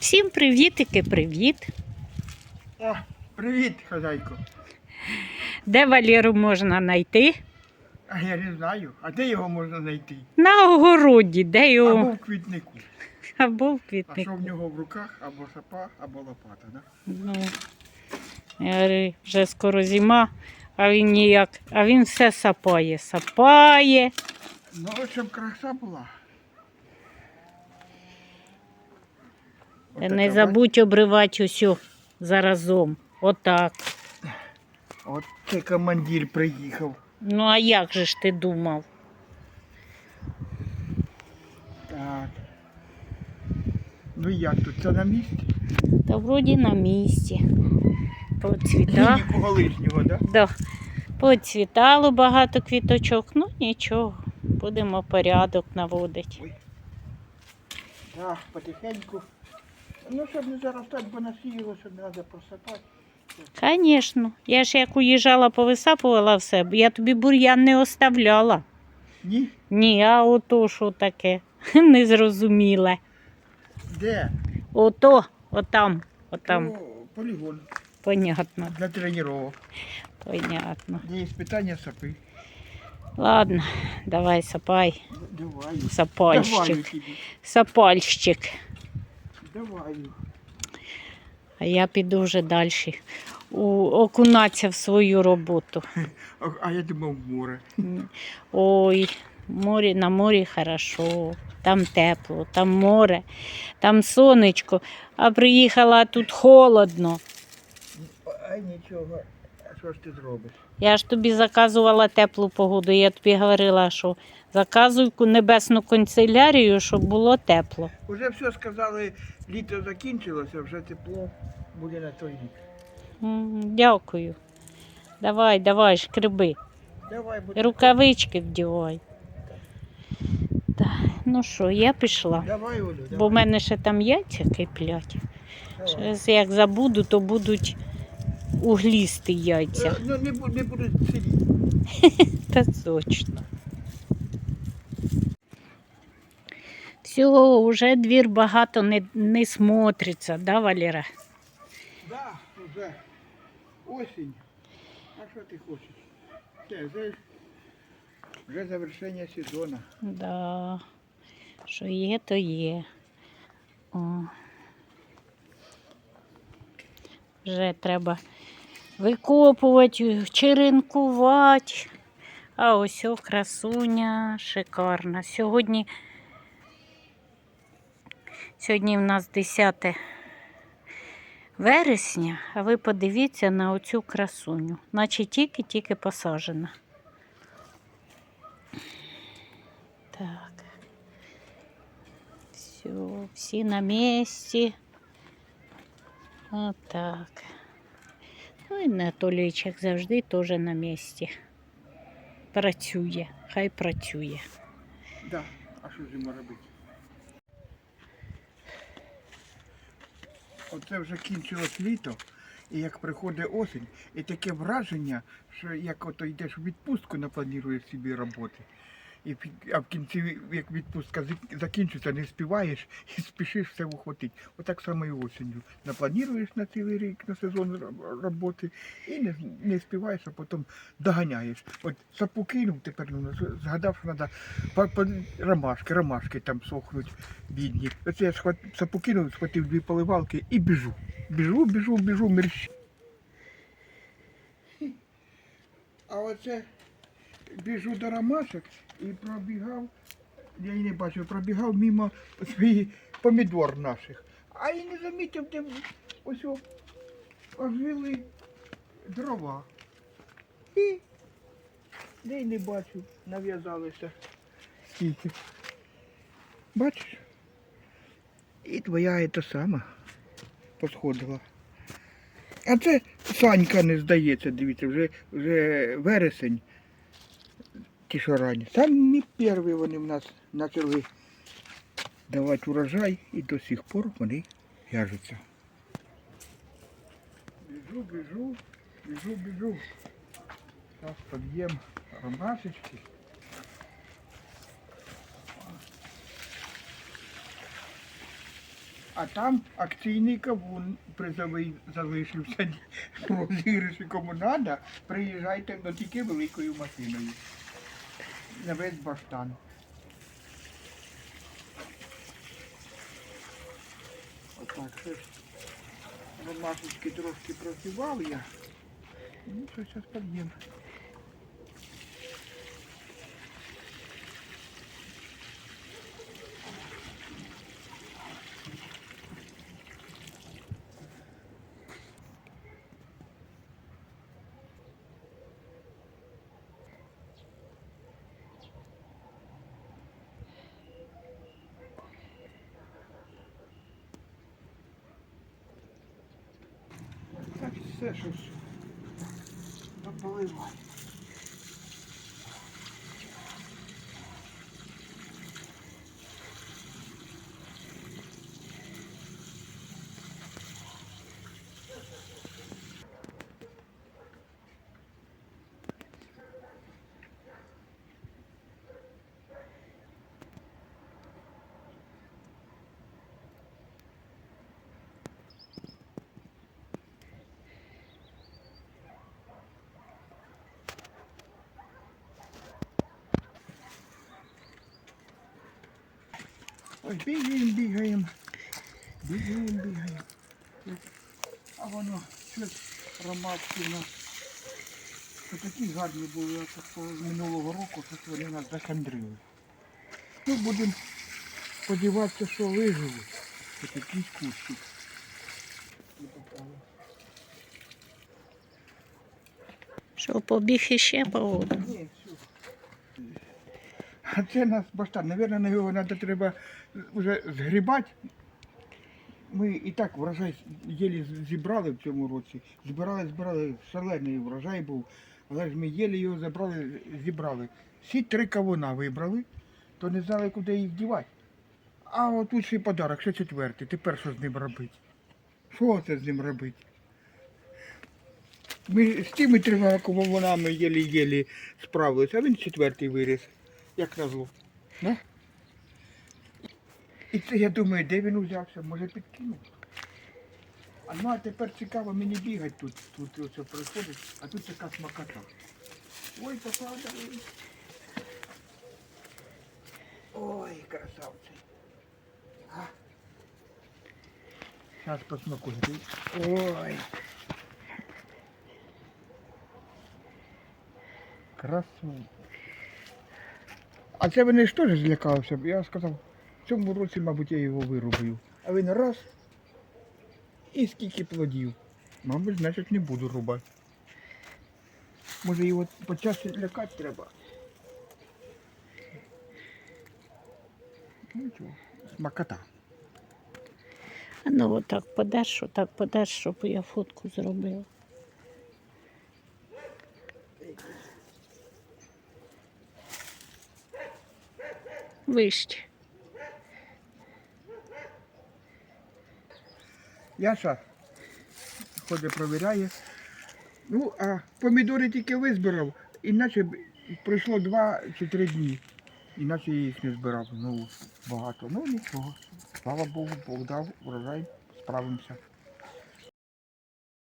Всім привітики, привіт. О, привіт, хазяйко. Де Валеру можна знайти? А я не знаю. А де його можна знайти? На огороді, де його. Або в квітнику. або в А що в нього в руках? Або сапа, або лопата, да? Ну, я говорю, вже скоро зима, а він ніяк, а він все сапає, сапає. Ну, щоб краса була. Та Отака, Не забудь обривати усю заразом. Отак. От це командир приїхав. Ну а як же ж ти думав? Так. Ну як тут? Це на місці? Та вроді на місці. Ні, Поцвіта. нікого лишнього, да? Да. Поцвітало багато квіточок, ну нічого, будемо порядок наводити. Так, потихеньку. Ну, щоб не заростати, бо насіяло, щоб не треба просипати. Звісно, я ж як уїжджала, повисапувала все, я тобі бур'ян не оставляла. Ні? Ні, а ото що таке? Незрозуміле. Де? Ото, отам, отам. О, полігон. Понятно, Для тренувань. понятно. Є питання сапи. Ладно, давай сапай, Давай. Давай сапальщик, тобі. сапальщик. Давай. А я піду вже далі. Окунатися в свою роботу. А, а я думав в море. Ой, море, на морі хорошо, там тепло, там море, там сонечко, а приїхала тут холодно. Ай нічого. Що ж ти зробиш? Я ж тобі заказувала теплу погоду. Я тобі говорила, що заказуй небесну канцелярію, щоб було тепло. Уже все сказали, літо закінчилося, вже тепло буде на той рік. М, Дякую. Давай, давай, шкреби. Давай буде. Рукавички вдівай. Так, ну що, я пішла. Давай, Олю, давай. Бо в мене ще там яйця киплять. Давай. Щось як забуду, то будуть углісті яйця. Е, Ну не, бу- не сидіти. Та точно. Все, вже двір багато не, не смотриться, да, Валера? Да, вже осінь. А що ти хочеш? Все, вже, вже завершення сезону. Да. Що є, то є. О. Вже треба викопувати, черенкувати. А ось о, красуня шикарна. Сьогодні, сьогодні в нас 10 вересня, а ви подивіться на оцю красуню, наче тільки-тільки посаджена. Так. Все, всі на місці. Отак. Ну і Анатолійчик завжди теж на місці. Працює, хай працює. Да. А що ж йому робити? Оце вже кінчилось літо, і як приходить осінь, і таке враження, що як ото йдеш у відпустку, наплануєш собі роботи. А в кінці, як відпустка закінчиться, не співаєш і спішиш все ухватити. Отак само і осінню. Наплануєш на цілий рік, на сезон роботи, і не, не співаєш, а потім доганяєш. От сапу кинув тепер, ну, згадав, що треба по, по, ромашки, ромашки там сохнуть бідні. Оце я схват, сапу схватив дві поливалки і біжу. Біжу, біжу, біжу, мерщ. А оце біжу до ромашок і пробігав, я її не бачив, пробігав мимо своїх помідор наших. А і не замітив, де ось ожили дрова. І де й не бачив, нав'язалися скільки. Бачиш? І твоя та сама посходила. А це Санька не здається, дивіться, вже, вже вересень. Ті. Самі перші вони в нас почали давати урожай і до сих пор вони в'яжуться. Біжу, біжу, біжу, біжу. Зараз під'єм ромашечки. А там акційний кавун призовий залишився. Розіграші кому треба, приїжджайте, але тільки великою машиною. На весь баштан. Це ж ромашечки трошки працював я. Ну, що зараз під'їм. Так все щось поливай. Ой, бігаємо, бігаємо. Бігаємо, бігаємо. А воно, щось ромашки у нас. Це такі гарні були а минулого року, що вони нас захандрили. Ну, будемо сподіватися, що виживуть. Хоч якийсь кущик. Що побіг іще по воду. Ні. А це нас баштан. Навірно, на його треба, треба вже згрібати. Ми і так врожай єлі зібрали в цьому році. Збирали, збирали, шалений врожай був. Але ж ми єлі його забрали, зібрали. Всі три кавуна вибрали, то не знали, куди їх дівати. А отут ще й подарок, ще четвертий. Тепер що з ним робити? Що це з ним робити? Ми з тими трьома кавунами єлі-єлі справилися, а він четвертий виріс. Як назло. Не? І це я думаю, де він узявся, може підкинув. А ну а тепер цікаво мені бігати тут. Тут оце приходить, а тут така смакота. Ой, попадали. Ой, красавці. Зараз посмакую. Ой. Красу. А це вони ж теж злякалися. Я сказав, в цьому році, мабуть, я його вирубую. А він раз і скільки плодів. Мабуть, значить не буду рубати. Може його почаще лякати треба. Ну смакота. А ну отак подаш, отак подаш, щоб я фотку зробила. Вище. Яша ходить, провіряє. Ну, а помідори тільки визбирав, іначе пройшло два чи три дні. Іначе я їх не збирав. Ну, багато. Ну нічого. Слава Богу, Бог дав урожай, справимося.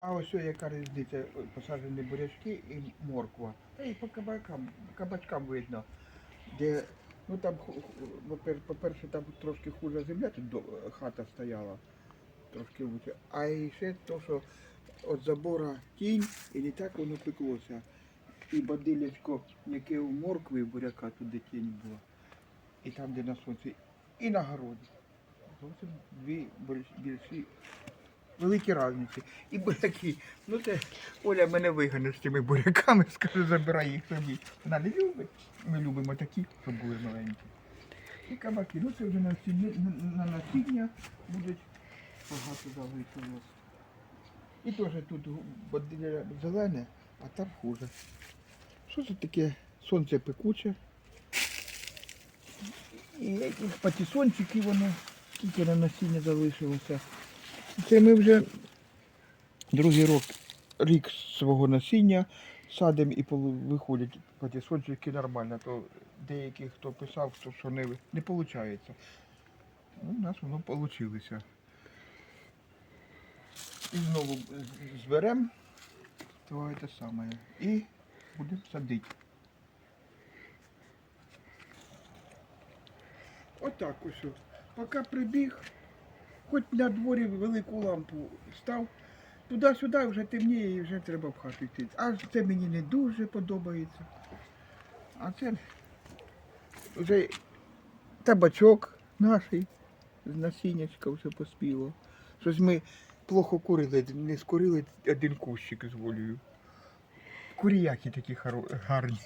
А ось яка різниця, посаджені бурячки і морква. Та і по кабачкам, кабачкам видно. Де, ну там, по-перше, там трошки хуже земля, тут хата стояла трошки лучше. А ще то, що від забора тінь, і не так воно пеклося. І бадилячко, яке у моркви буряка, туди тінь була. І там, де на сонці, і на городі. Зовсім дві більш- більші, великі різниці. І буряки. Ну це Оля мене вигане з цими буряками, скаже, забирай їх собі. Вона не любить. Ми любимо такі, щоб були маленькі. І кабаки, ну це вже на, на, на насіння будуть багато залишилось. І теж тут зелене, а там хуже. Що це таке? Сонце пекуче. І які патісончики воно, скільки на насіння залишилося. Це ми вже другий рік, рік свого насіння садимо і виходять патісончики нормально. То деякі, хто писав, то що не, не виходить. Ну, у нас воно вийшло. І знову зберемо то це саме. І будемо садити. Отак ось. Поки прибіг, хоч на дворі велику лампу став, туди-сюди вже темніє і вже треба в хату йти. А це мені не дуже подобається. А це вже табачок наш з насіннячка вже поспіло. Щось ми плохо курили, не скурили один кущик з волею. Куріяки такі гарні.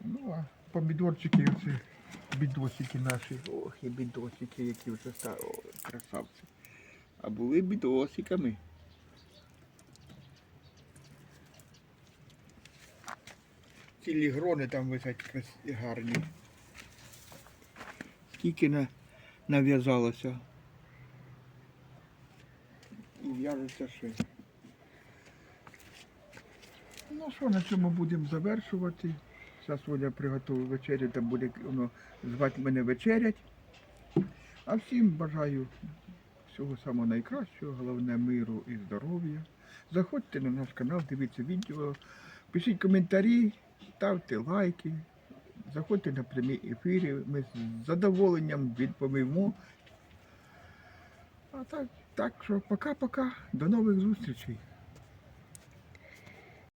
Ну, а помідорчики оце бідосики наші. Ох, і бідосики, які вже ста... О, красавці. А були бідосиками. Цілі грони там висять гарні. Скільки на... нав'язалося. І в'яжеться ще. Ну що, на цьому будемо завершувати. Зараз Оля приготує вечерю, там буде воно звати мене вечерять. А всім бажаю всього самого найкращого, головне миру і здоров'я. Заходьте на наш канал, дивіться відео, пишіть коментарі, ставте лайки, заходьте на прямі ефірі. Ми з задоволенням відповімо. А так, так що пока-пока, до нових зустрічей.